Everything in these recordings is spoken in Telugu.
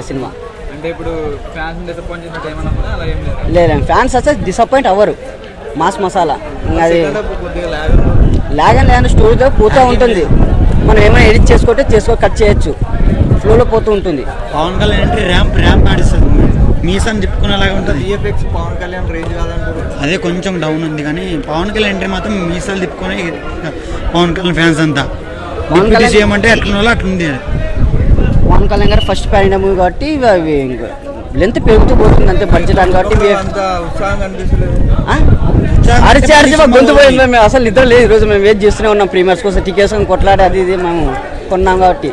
ఇంకా సినిమా. అంటే ఇప్పుడు ఫ్యాన్స్ డిసప్పాయింట్ చేసినట్టు ఏమన్నా ఉందా? అలా ఏం లేదు? ఫ్యాన్స్ వచ్చే డిసప్పాయింట్ అవ్వరు. మాస్ మసాలా. ఇంకా అది లాగన్ లేని స్టోరీలో పోతూ ఉంటుంది. మనం ఏమైనా ఎడిట్ చేసుకుంటే చేసుకో కట్ చేయొచ్చు. ఫ్లోలో పోతూ ఉంటుంది. పవన్ కళ్యాణ్ అంటే ర్యాంప్ ర్యాంప్ ఆడిస్తుంది మీసం తిప్పుకునేలాగా ఉంటుంది. విఎఫ్ఎక్స్ పవన్ కళ్యాణ్ రేంజ్ కాదంటారు. అదే కొంచెం డౌన్ ఉంది కానీ పవన్ కళ్యాణ్ ఎంట్రీ మాత్రం మీసాలు తిప్పుకొని పవన్ కళ్యాణ్ ఫ్యాన్స్ అంతా. పవన్ కళ్యాణ్- సీఎం అంటే ఎట్లున్నో అట్లుంది. పవన్ కళ్యాణ్ గారు ఫస్ట్ ప్యారిన మూవీ కాబట్టి అవి లెంత్ పెరుగుతూ పోతుంది అంతే బడ్జెట్ అని కాబట్టి? అరిచి గొంతు పోయింది మేము అసలు నిద్ర లేదు. ఈరోజు మేము వెయిట్ చేస్తూనే ఉన్నాం ప్రీమియర్స్ కోసం టికెట్స్ కొట్లాడి అది ఇది మేము కొన్నాం కాబట్టి?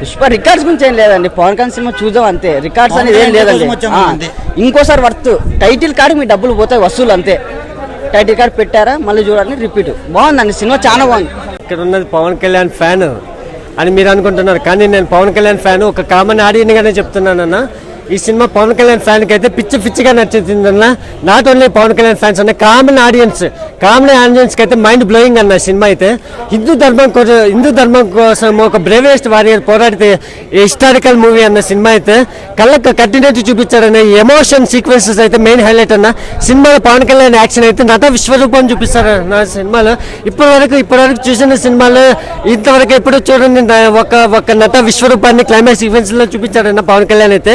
పుష్ప రికార్డ్స్ గురించి ఏం లేదండి. పవన్ కళ్యాణ్ సినిమా చూద్దాం అంతే. రికార్డ్స్ అనేది ఏం లేదండి. ఇంకోసారి వర్త్ టైటిల్ కార్డు మీ డబ్బులు పోతాయి వసూలు అంతే. టైటిల్ కార్డు పెట్టారా? మళ్ళీ చూడండి రిపీట్ బాగుందండి సినిమా చాలా బాగుంది. ఇక్కడ ఉన్నది పవన్ కళ్యాణ్ ఫ్యాన్ అని మీరు అనుకుంటున్నారు. కానీ నేను పవన్ కళ్యాణ్ ఫ్యాన్ ఒక కామన్ ఆడియన్గానే చెప్తున్నానన్నా. ఈ సినిమా పవన్ కళ్యాణ్ ఫ్యాన్కి అయితే పిచ్చి పిచ్చిగా నచ్చిందన్న not only Pawan Kalyan fans అన్న కామన్ ఆడియన్స్ కామన్ ఆడియన్స్కి అయితే మైండ్ బ్లోయింగ్ అన్న సినిమా అయితే. హిందూ ధర్మం కోసం హిందూ ధర్మం కోసం ఒక బ్రేవెస్ట్ వారియర్ పోరాడితే హిస్టారికల్ మూవీ అన్న సినిమా అయితే. కళ్ళకు కట్టినట్టు చూపించారన్న ఎమోషన్ సీక్వెన్సెస్ అయితే మెయిన్ హైలైట్ అన్న సినిమాలో పవన్ కళ్యాణ్ యాక్షన్ అయితే నట విశ్వరూపం చూపిస్తారు నా సినిమాలో. ఇప్పటి వరకు ఇప్పటి వరకు చూసిన సినిమాలో ఇంతవరకు ఎప్పుడు చూడండి ఒక ఒక నట విశ్వరూపాన్ని క్లైమాక్స్ సీక్వెన్స్లో చూపించారన్న పవన్ కళ్యాణ్ అయితే.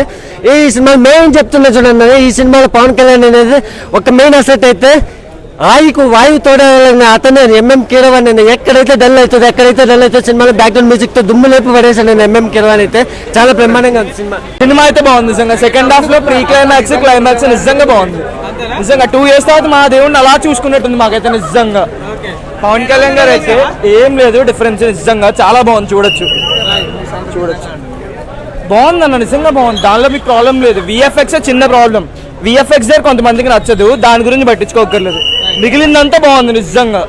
ఈ సినిమా మేము చెప్తున్నా చూడండి ఈ సినిమాలో పవన్ కళ్యాణ్ అనేది ఒక మెయిన్ అసెట్ అయితే ఆయికు వాయు తోడాలని అతనే ఎంఎం కీరవాణి అని ఎక్కడైతే డల్ అవుతుంది ఎక్కడైతే డల్ అవుతుంది సినిమాలో బ్యాక్గ్రౌండ్ మ్యూజిక్తో దుమ్ము లేపి పడేసాను నేను ఎంఎం కీరవాణి అయితే. చాలా బ్రహ్మాండంగా ఉంది సినిమా. సినిమా అయితే బాగుంది నిజంగా. సెకండ్ హాఫ్లో ప్రీ క్లైమాక్స్ క్లైమాక్స్ నిజంగా బాగుంది. నిజంగా టూ ఇయర్స్ తర్వాత మా దేవుడిని అలా చూసుకున్నట్టుంది మాకైతే నిజంగా. పవన్ కళ్యాణ్ గారు అయితే ఏం లేదు డిఫరెన్స్ నిజంగా చాలా బాగుంది. చూడొచ్చు. చూడొచ్చు. బాగుంది అన్న నిజంగా బాగుంది. దానిలో మీకు ప్రాబ్లం లేదు. విఎఫ్ఎక్స్ చిన్న ప్రాబ్లం విఎఫ్ఎక్స్ దగ్గర కొంతమందికి నచ్చదు. దాని గురించి పట్టించుకోకర్లేదు మిగిలిందంతా బాగుంది నిజంగా.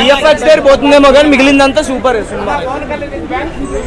విఎఫ్ఎక్స్ దగ్గర పోతుందేమో కానీ మిగిలిందంతా సూపర్ సినిమా.